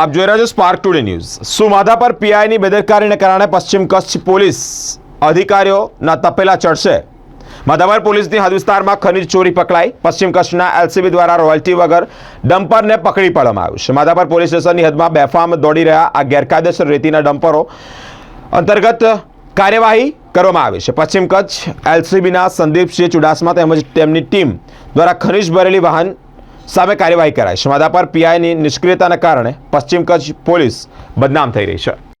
આપ જોઈ રહ્યા છો સ્પાર્ક ટુડે ન્યૂઝ સુમાધા પર પીઆઈની બેદરકારીને કારણે પશ્ચિમ કચ્છ પોલીસ અધિકારીઓના તપેલા ચડશે. માધાપર પોલીસની હદ વિસ્તારમાં ખનીજ ચોરી પકડાઈ. પશ્ચિમ કચ્છના એલસીબી દ્વારા રોયલ્ટી વગર ડમ્પરને પકડી પાડવામાં આવ્યું છે. માધાપર પોલીસ સ્ટેશનની હદમાં બેફામ દોડી રહ્યા આ ગેરકાયદેસર રેતીના ડમ્પરો અંતર્ગત કાર્યવાહી કરવામાં આવી છે. પશ્ચિમ કચ્છ એલસીબીના સંદીપસિંહ ચુડાસમા તેમજ તેમની ટીમ દ્વારા ખનીજ ભરેલી વાહન સામે કાર્યવાહી કરાઈ. છે માધાપર પીઆઈની નિષ્ક્રિયતાના કારણે પશ્ચિમ કચ્છ પોલીસ બદનામ થઈ રહી છે.